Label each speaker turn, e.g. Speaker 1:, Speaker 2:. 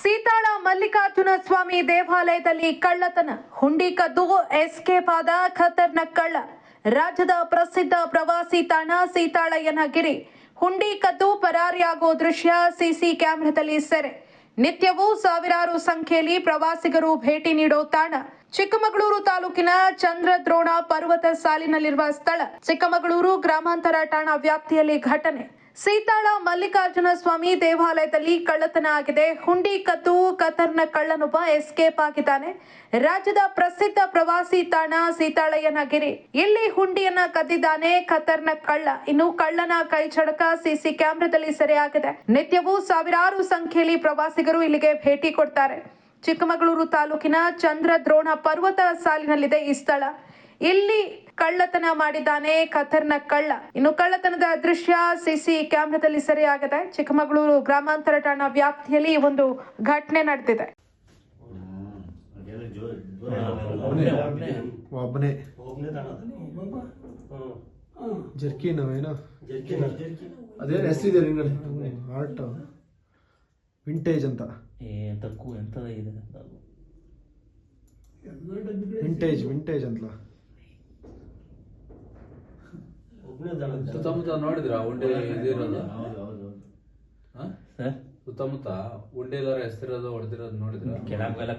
Speaker 1: ಸೀತಾಳ ಮಲ್ಲಿಕಾರ್ಜುನ ಸ್ವಾಮಿ ದೇವಾಲಯದಲ್ಲಿ ಕಳ್ಳತನ. ಹುಂಡಿ ಕದ್ದು ಎಸ್ಕೇಪ್ ಆದ ಖತರ್ನ ಕಳ್ಳ. ರಾಜ್ಯದ ಪ್ರಸಿದ್ಧ ಪ್ರವಾಸಿ ತಾಣ ಸೀತಾಳಯ್ಯನಗಿರಿ. ಹುಂಡಿ ಕದ್ದು ಪರಾರಿಯಾಗುವ ದೃಶ್ಯ ಸಿಸಿ ಕ್ಯಾಮೆರಾದಲ್ಲಿ ಸೆರೆ. ನಿತ್ಯವೂ ಸಾವಿರಾರು ಸಂಖ್ಯೆಯಲ್ಲಿ ಪ್ರವಾಸಿಗರು ಭೇಟಿ ನೀಡೋ ತಾಣ. ಚಿಕ್ಕಮಗಳೂರು ತಾಲೂಕಿನ ಚಂದ್ರದ್ರೋಣ ಪರ್ವತ ಸಾಲಿನಲ್ಲಿರುವ ಸ್ಥಳ. ಚಿಕ್ಕಮಗಳೂರು ಗ್ರಾಮಾಂತರ ಠಾಣಾ ವ್ಯಾಪ್ತಿಯಲ್ಲಿ ಘಟನೆ. ಸೀತಾಳ ಮಲ್ಲಿಕಾರ್ಜುನ ಸ್ವಾಮಿ ದೇವಾಲಯದಲ್ಲಿ ಕಳ್ಳತನ ಆಗಿದೆ ಹುಂಡಿ ಕತ್ತು ಕತರ್ನ ಕಳ್ಳನೊಬ್ಬ ಎಸ್ಕೇಪ್ ಆಗಿದ್ದಾನೆ. ರಾಜ್ಯದ ಪ್ರಸಿದ್ಧ ಪ್ರವಾಸಿ ತಾಣ ಸೀತಾಳಯ್ಯನಗಿರಿ. ಇಲ್ಲಿ ಹುಂಡಿಯನ್ನ ಕದ್ದಿದ್ದಾನೆ ಕತರ್ನ ಕಳ್ಳ. ಇನ್ನು ಕಳ್ಳನ ಕೈ ಚಡಕ ಸಿಸಿ ಕ್ಯಾಮೆರಾದಲ್ಲಿ ಸೆರೆಯಾಗಿದೆ. ನಿತ್ಯವೂ ಸಾವಿರಾರು ಸಂಖ್ಯೆಯಲ್ಲಿ ಪ್ರವಾಸಿಗರು ಇಲ್ಲಿಗೆ ಭೇಟಿ ಕೊಡ್ತಾರೆ. ಚಿಕ್ಕಮಗಳೂರು ತಾಲೂಕಿನ ಚಂದ್ರದ್ರೋಣ ಪರ್ವತ ಸಾಲಿನಲ್ಲಿದೆ ಈ ಸ್ಥಳ. ಇಲ್ಲಿ ಕಳ್ಳತನ ಮಾಡಿದ್ದಾನೆ ಖತರ್ನ ಕಳ್ಳ? ಇನ್ನು ಕಳ್ಳತನದ ದೃಶ್ಯ ಸಿಸಿ ಕ್ಯಾಮೆರಾದಲ್ಲಿ ಸೆರೆಯಾಗಿದೆ ಚಿಕ್ಕಮಗಳೂರು ಗ್ರಾಮಾಂತರ ಠಾಣಾ ವ್ಯಾಪ್ತಿಯಲ್ಲಿ ಒಂದು ಘಟನೆ ನಡೆದಿದೆ.
Speaker 2: ಜರ್ಕಿನ್ ಹೆಸರಿದೆ ಆರ್ಟ್ ವಿಂಟೇಜ್ ಅಂತ.
Speaker 3: ಏ ತಕ್ಕು ಎಂತದ ಇದೆ
Speaker 2: ವಿಂಟೇಜ್ ವಿಂಟೇಜ್ ಅಂತಲ
Speaker 4: ಸುತ್ತಮುತ್ತ ನೋಡಿದ್ರ? ಉಂಡೆ ಇದಿರೋದು? ಹಾ?
Speaker 3: ಸರ್?
Speaker 4: ಸುತ್ತಮುತ್ತ ಉಂಡೆ ಎಲ್ಲಾರ ಹೆಸರಿರೋದು ಹೊಡೆದಿರೋದು ನೋಡಿದ್ರ?
Speaker 3: ಕೆಳಗೆಲ್ಲ